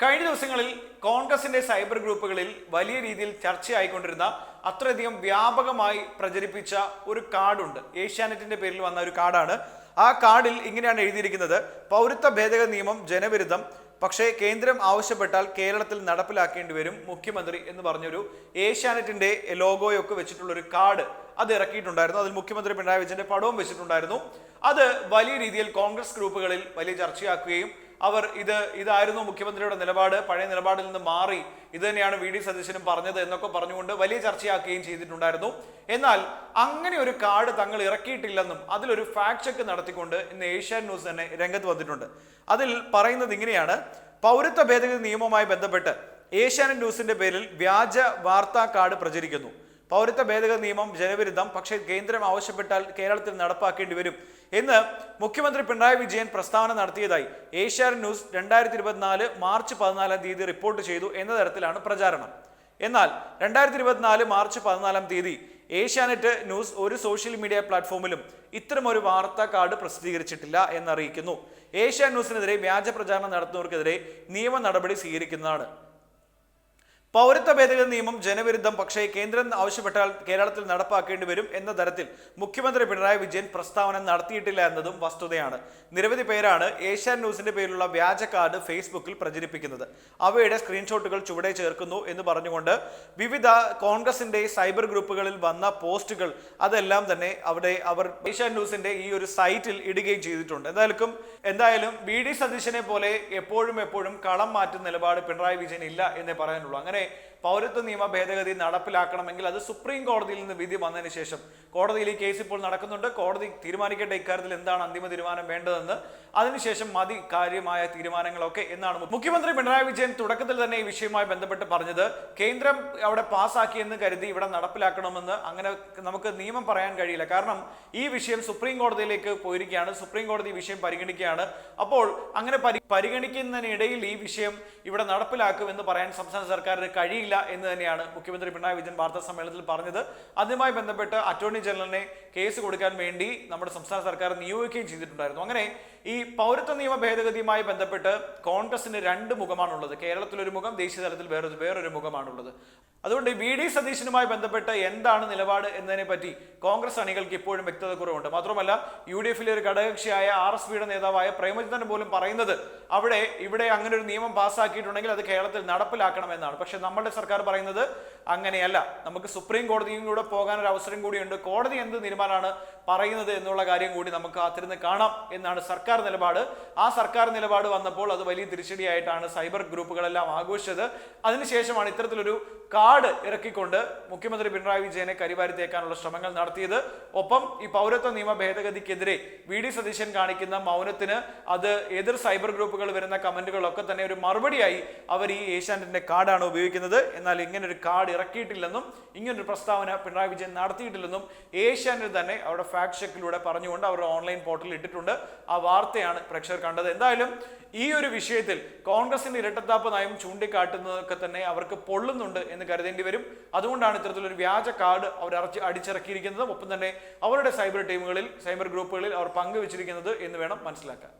കഴിഞ്ഞ ദിവസങ്ങളിൽ കോൺഗ്രസിന്റെ സൈബർ ഗ്രൂപ്പുകളിൽ വലിയ രീതിയിൽ ചർച്ചയായിക്കൊണ്ടിരുന്ന അത്രയധികം വ്യാപകമായി പ്രചരിപ്പിച്ച ഒരു കാർഡുണ്ട്. ഏഷ്യാനെറ്റിന്റെ പേരിൽ വന്ന ഒരു കാർഡാണ്. ആ കാർഡിൽ ഇങ്ങനെയാണ് എഴുതിയിരിക്കുന്നത്. പൗരത്വ ഭേദഗതി നിയമം ജനവിരുദ്ധം പക്ഷേ കേന്ദ്രം ആവശ്യപ്പെട്ടാൽ കേരളത്തിൽ നടപ്പിലാക്കേണ്ടി വരും മുഖ്യമന്ത്രി എന്ന് പറഞ്ഞൊരു ഏഷ്യാനെറ്റിന്റെ ലോഗോയൊക്കെ വെച്ചിട്ടുള്ള ഒരു കാർഡ് അത് ഇറക്കിയിട്ടുണ്ടായിരുന്നു. അതിൽ മുഖ്യമന്ത്രി പിണറായി വിജയന്റെ പടവും വെച്ചിട്ടുണ്ടായിരുന്നു. അത് വലിയ രീതിയിൽ കോൺഗ്രസ് ഗ്രൂപ്പുകളിൽ വലിയ ചർച്ചയാക്കുകയും അവർ ഇത് ഇതായിരുന്നു മുഖ്യമന്ത്രിയുടെ നിലപാട് പഴയ നിലപാടിൽ നിന്ന് മാറി ഇത് തന്നെയാണ് വി ഡി സതീശനും പറഞ്ഞത് എന്നൊക്കെ പറഞ്ഞുകൊണ്ട് വലിയ ചർച്ചയാക്കുകയും ചെയ്തിട്ടുണ്ടായിരുന്നു. എന്നാൽ അങ്ങനെ ഒരു കാർഡ് തങ്ങൾ ഇറക്കിയിട്ടില്ലെന്നും അതിലൊരു ഫാക്ട് ചെക്ക് നടത്തിക്കൊണ്ട് ഇന്ന് ഏഷ്യാൻ ന്യൂസ് തന്നെ രംഗത്ത് വന്നിട്ടുണ്ട്. അതിൽ പറയുന്നത് ഇങ്ങനെയാണ്. പൗരത്വ ഭേദഗതി നിയമവുമായി ബന്ധപ്പെട്ട് ഏഷ്യാനെറ്റ് ന്യൂസിന്റെ പേരിൽ വ്യാജ വാർത്താ കാർഡ് പ്രചരിക്കുന്നു. പൗരത്വ ഭേദഗതി നിയമം ജനവിരുദ്ധം പക്ഷേ കേന്ദ്രം ആവശ്യപ്പെട്ടാൽ കേരളത്തിൽ നടപ്പാക്കേണ്ടി വരും. എന്ന് മുഖ്യമന്ത്രി പിണറായി വിജയൻ പ്രസ്താവന നടത്തിയതായി ഏഷ്യാനെറ്റ് ന്യൂസ് രണ്ടായിരത്തി ഇരുപത്തിനാല് മാർച്ച് പതിനാലാം തീയതി റിപ്പോർട്ട് ചെയ്തു എന്ന തരത്തിലാണ് പ്രചാരണം. എന്നാൽ രണ്ടായിരത്തി ഇരുപത്തിനാല് മാർച്ച് പതിനാലാം തീയതി ഏഷ്യാനെറ്റ് ന്യൂസ് ഒരു സോഷ്യൽ മീഡിയ പ്ലാറ്റ്ഫോമിലും ഇത്തരമൊരു വാർത്താ കാർഡ് പ്രസിദ്ധീകരിച്ചിട്ടില്ല എന്നറിയിക്കുന്നു. ഏഷ്യാനെറ്റ് ന്യൂസിനെതിരെ വ്യാജ പ്രചാരണം നടത്തുന്നവർക്കെതിരെ നിയമ നടപടി സ്വീകരിക്കുന്നതാണ്. പൗരത്വ ഭേദഗതി നിയമം ജനവിരുദ്ധം പക്ഷേ കേന്ദ്രം ആവശ്യപ്പെട്ടാൽ കേരളത്തിൽ നടപ്പാക്കേണ്ടി വരും എന്ന തരത്തിൽ മുഖ്യമന്ത്രി പിണറായി വിജയൻ പ്രസ്താവന നടത്തിയിട്ടില്ല എന്നതും വസ്തുതയാണ്. നിരവധി പേരാണ് ഏഷ്യാൻ ന്യൂസിന്റെ പേരിലുള്ള വ്യാജ കാർഡ് ഫേസ്ബുക്കിൽ പ്രചരിപ്പിക്കുന്നത്. അവയുടെ സ്ക്രീൻഷോട്ടുകൾ ചുവടെ ചേർക്കുന്നു എന്ന് പറഞ്ഞുകൊണ്ട് വിവിധ കോൺഗ്രസിന്റെ സൈബർ ഗ്രൂപ്പുകളിൽ വന്ന പോസ്റ്റുകൾ അതെല്ലാം തന്നെ അവിടെ അവർ ഏഷ്യാൻ ന്യൂസിന്റെ ഈ ഒരു സൈറ്റിൽ ഇടുകയും ചെയ്തിട്ടുണ്ട്. എന്തായാലും എന്തായാലും വി ഡി സതീശനെ പോലെ എപ്പോഴും എപ്പോഴും കളം മാറ്റുന്ന നിലപാട് പിണറായി വിജയൻ ഇല്ല എന്നേ പറയാനുള്ളൂ. അങ്ങനെ അങ്ങനെ പൗരത്വ നിയമ ഭേദഗതി നടപ്പിലാക്കണമെങ്കിൽ അത് സുപ്രീം കോടതിയിൽ നിന്ന് വിധി വന്നതിന് ശേഷം കോടതിയിൽ ഈ കേസ് ഇപ്പോൾ നടക്കുന്നുണ്ട്. കോടതി തീരുമാനിക്കേണ്ട ഇക്കാര്യത്തിൽ എന്താണ് അന്തിമ തീരുമാനം വേണ്ടതെന്ന്. അതിനുശേഷം മതി കാര്യമായ തീരുമാനങ്ങളൊക്കെ എന്നാണ് മുഖ്യമന്ത്രി പിണറായി വിജയൻ തുടക്കത്തിൽ തന്നെ ഈ വിഷയവുമായി ബന്ധപ്പെട്ട് പറഞ്ഞത്. കേന്ദ്രം അവിടെ പാസ്സാക്കിയെന്ന് കരുതി ഇവിടെ നടപ്പിലാക്കണമെന്ന് അങ്ങനെ നമുക്ക് നിയമം പറയാൻ കഴിയില്ല. കാരണം ഈ വിഷയം സുപ്രീം കോടതിയിലേക്ക് പോയിരിക്കുകയാണ്. സുപ്രീം കോടതി വിഷയം പരിഗണിക്കുകയാണ്. അപ്പോൾ അങ്ങനെ പരി പരിഗണിക്കുന്നതിനിടയിൽ ഈ വിഷയം ഇവിടെ നടപ്പിലാക്കുമെന്ന് പറയാൻ സംസ്ഥാന സർക്കാരിന് കഴിയില്ല. എന്ന് തന്നെയാണ് മുഖ്യമന്ത്രി പിണറായി വിജയൻ വാർത്താ സമ്മേളനത്തിൽ പറഞ്ഞത്. അതുമായി ബന്ധപ്പെട്ട് അറ്റോർണി ജനറലിനെ കേസ് കൊടുക്കാൻ വേണ്ടി നമ്മുടെ സംസ്ഥാന സർക്കാർ നിയോഗിക്കുകയും ചെയ്തിട്ടുണ്ടായിരുന്നു. അങ്ങനെ ഈ പൗരത്വ നിയമ ഭേദഗതിയുമായി ബന്ധപ്പെട്ട് കോൺഗ്രസിന് രണ്ട് മുഖമാണുള്ളത്. കേരളത്തിലൊരു മുഖം ദേശീയ തലത്തിൽ വേറൊരു വേറൊരു മുഖമാണുള്ളത്. അതുകൊണ്ട് വി ഡി സതീശനുമായി ബന്ധപ്പെട്ട് എന്താണ് നിലപാട് എന്നതിനെ പറ്റി കോൺഗ്രസ് അണികൾക്ക് ഇപ്പോഴും വ്യക്തത കുറവുണ്ട്. മാത്രമല്ല യു ഡി എഫിലെ ഒരു ഘടകകക്ഷിയായ ആർ എസ് പിയുടെ നേതാവായ പ്രേമചന്ദ്രൻ പോലും പറയുന്നത് അവിടെ ഇവിടെ അങ്ങനെ ഒരു നിയമം പാസ്സാക്കിയിട്ടുണ്ടെങ്കിൽ അത് കേരളത്തിൽ നടപ്പിലാക്കണമെന്നാണ്. പക്ഷെ നമ്മുടെ സർക്കാർ പറയുന്നത് അങ്ങനെയല്ല. നമുക്ക് സുപ്രീം കോടതിയും കൂടെ പോകാൻ ഒരു അവസരം കൂടിയുണ്ട്. കോടതി എന്ത് തീരുമാനമാണ്? പറയുന്നത് എന്നുള്ള കാര്യം കൂടി നമുക്ക് കാത്തിരുന്ന് കാണാം എന്നാണ് സർക്കാർ നിലപാട്. ആ സർക്കാർ നിലപാട് വന്നപ്പോൾ അത് വലിയ തിരിച്ചടിയായിട്ടാണ് സൈബർ ഗ്രൂപ്പുകളെല്ലാം ആഘോഷിച്ചത്. അതിനുശേഷമാണ് ഇത്തരത്തിലൊരു കാർഡ് ഇറക്കിക്കൊണ്ട് മുഖ്യമന്ത്രി പിണറായി വിജയനെ കരിവാരിത്തേക്കാനുള്ള ശ്രമങ്ങൾ നടത്തിയത്. ഒപ്പം ഈ പൗരത്വ നിയമ ഭേദഗതിക്കെതിരെ വി ഡി സതീശൻ കാണിക്കുന്ന മൗനത്തിന് അത് എതിർ സൈബർ ഗ്രൂപ്പുകൾ വരുന്ന കമന്റുകളൊക്കെ തന്നെ ഒരു മറുപടിയായി അവർ ഈ ഏഷ്യാനെറ്റിന്റെ കാർഡാണ് ഉപയോഗിക്കുന്നത്. എന്നാൽ ഇങ്ങനൊരു കാർഡ് ഇറക്കിയിട്ടില്ലെന്നും ഇങ്ങനൊരു പ്രസ്താവന പിണറായി വിജയൻ നടത്തിയിട്ടില്ലെന്നും ഏഷ്യാനെറ്റ് തന്നെ അവരുടെ ഫാക്ട് ചെക്കിലൂടെ പറഞ്ഞുകൊണ്ട് അവരുടെ ഓൺലൈൻ പോർട്ടലിൽ ഇട്ടിട്ടുണ്ട്. ആ വാർത്തയാണ് പ്രേക്ഷകർ കണ്ടത്. എന്തായാലും ഈ ഒരു വിഷയത്തിൽ കോൺഗ്രസിന്റെ ഇരട്ടത്താപ്പ് നയം ചൂണ്ടിക്കാട്ടുന്നതൊക്കെ തന്നെ അവർക്ക് പൊള്ളുന്നുണ്ട് എന്ന് കരുതേണ്ടി വരും. അതുകൊണ്ടാണ് ഇത്തരത്തിലൊരു വ്യാജ കാർഡ് അവർ അറച്ച് അടിച്ചിറക്കിയിരിക്കുന്നത്. ഒപ്പം തന്നെ അവരുടെ സൈബർ ടീമുകളിൽ സൈബർ ഗ്രൂപ്പുകളിൽ അവർ പങ്കുവച്ചിരിക്കുന്നത് എന്ന് വേണം മനസ്സിലാക്കാൻ.